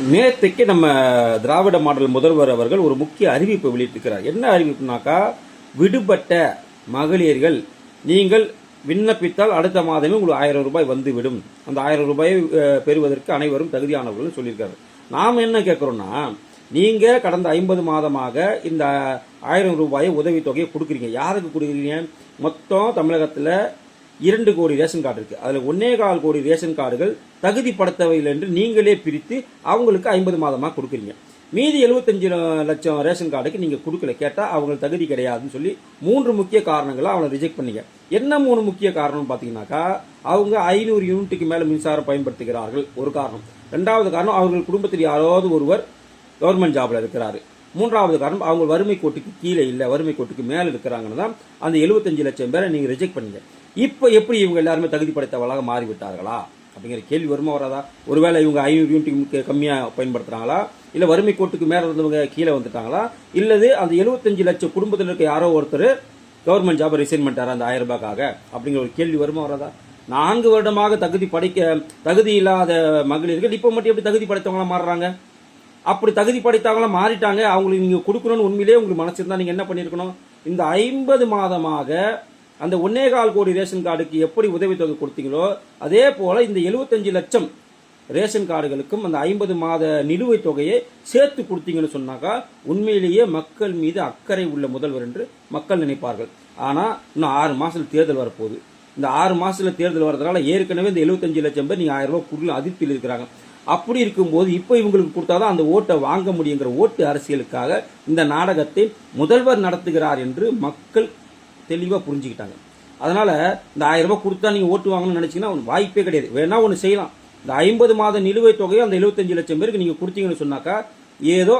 நேற்றுக்கு நம்ம திராவிட மாடல் முதல்வர் அவர்கள் ஒரு முக்கிய அறிவிப்பை வெளியிட்டிருக்கிறார். என்ன அறிவிப்புனாக்கா விடுபட்ட மகளிர்கள் நீங்கள் விண்ணப்பித்தால் அடுத்த மாதமே உங்களுக்கு ஆயிரம் ரூபாய் வந்து விடும் அந்த ஆயிரம் ரூபாயை பெறுவதற்கு அனைவரும் தகுதியானவர்கள் சொல்லியிருக்காரு. நாம் என்ன கேட்குறோன்னா நீங்கள் கடந்த ஐம்பது மாதமாக இந்த ஆயிரம் ரூபாயை உதவித்தொகையை கொடுக்குறீங்க. யாருக்கு கொடுக்குறீங்க? மொத்தம் தமிழகத்தில் இரண்டு கோடி ரேஷன் கார்டு இருக்கு. அதில் ஒன்னே கால் கோடி ரேஷன் கார்டுகள் தகுதிப்படுத்தவையில் என்று நீங்களே பிரித்து அவங்களுக்கு ஐம்பது மாதமாக கொடுக்குறீங்க. மீதி 75 லட்சம் ரேஷன் கார்டுக்கு நீங்கள் கொடுக்கல. கேட்டால் அவங்களுக்கு தகுதி கிடையாதுன்னு சொல்லி மூன்று முக்கிய காரணங்களை அவனை ரிஜெக்ட் பண்ணீங்க. என்ன மூணு முக்கிய காரணம் பார்த்தீங்கன்னாக்கா அவங்க ஐநூறு யூனிட்டுக்கு மேலே மின்சாரம் பயன்படுத்துகிறார்கள். ஒரு காரணம். ரெண்டாவது காரணம் அவர்கள் குடும்பத்தில் யாராவது ஒருவர் கவர்மெண்ட் ஜாபில் இருக்கிறாரு. மூன்றாவது காரணம் அவங்க வறுமை கோட்டுக்கு கீழே இல்லை வறுமை கோட்டுக்கு மேலே இருக்கிறாங்கன்னு தான் அந்த 75 லட்சம் பேரை நீங்கள் ரிஜெக்ட் பண்ணீங்க. இப்போ எப்படி இவங்க எல்லாருமே தகுதி படைத்தவளாக மாறிவிட்டார்களா? அப்படிங்கிற கேள்வி வருமா வராதா? ஒருவேளை இவங்க ஐநூறு யூனிட்டுக்கு கம்மியாக பயன்படுத்துகிறாங்களா இல்லை வறுமை கோட்டுக்கு மேலே இருந்தவங்க கீழே வந்துட்டாங்களா? இல்லது அந்த 75 லட்சம் குடும்பத்தில் இருக்க யாரோ ஒருத்தர் கவர்மெண்ட் ஜாப் ரிசைன் பண்ணிட்டாரா அந்த ஆயிரம் ரூபாய்க்காக? அப்படிங்கிற ஒரு கேள்வி வருமா வராதா? நான்கு வருடமாக தகுதி படைக்க தகுதி இல்லாத மகளிர்கள் இப்போ மட்டும் எப்படி தகுதி படைத்தவங்களா மாறுறாங்க? அப்படி தகுதி படைத்தவங்களாம் மாறிட்டாங்க அவங்களுக்கு நீங்கள் கொடுக்கணும்னு உண்மையிலேயே உங்களுக்கு மனசு இருந்தால் நீங்கள் என்ன பண்ணியிருக்கணும் இந்த ஐம்பது மாதமாக அந்த ஒன்னே கால் கோடி ரேஷன் கார்டுக்கு எப்படி உதவித்தொகை கொடுத்தீங்களோ அதே போல் இந்த 75 லட்சம் ரேஷன் கார்டுகளுக்கும் அந்த ஐம்பது மாத நிலுவைத் தொகையை சேர்த்து கொடுத்தீங்கன்னு சொன்னாக்கா உண்மையிலேயே மக்கள் மீது அக்கறை உள்ள முதல்வர் என்று மக்கள் நினைப்பார்கள். ஆனால் இன்னும் ஆறு மாதத்தில் தேர்தல் வரப்போகுது. இந்த ஆறு மாதத்தில் தேர்தல் வரதுனால ஏற்கனவே இந்த 75 லட்சம் பேர் நீங்கள் ஆயிரம் ரூபாய் குடுக்கல அதிருப்தியில் இருக்கிறாங்க. அப்படி இருக்கும்போது இப்போ இவங்களுக்கு கொடுத்தாதான் அந்த ஓட்டை வாங்க முடியுங்கிற ஓட்டு அரசியலுக்காக இந்த நாடகத்தை முதல்வர் நடத்துகிறார் என்று மக்கள் தெளிவாக புரிஞ்சுக்கிட்டாங்க. அதனால் இந்த ஆயிரம் ரூபாய் கொடுத்தா நீங்கள் ஓட்டு வாங்கணும்னு நினச்சிங்கன்னா வாய்ப்பே கிடையாது. வேணால் ஒன்று செய்யலாம். இந்த ஐம்பது மாத நிலுவைத் தொகையை அந்த 75 லட்சம் பேருக்கு நீங்கள் கொடுத்தீங்கன்னு சொன்னாக்கா ஏதோ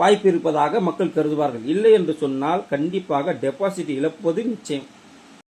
வாய்ப்பு இருப்பதாக மக்கள் கருதுவார்கள். இல்லை என்று சொன்னால் கண்டிப்பாக டெபாசிட் இழப்பது நிச்சயம்.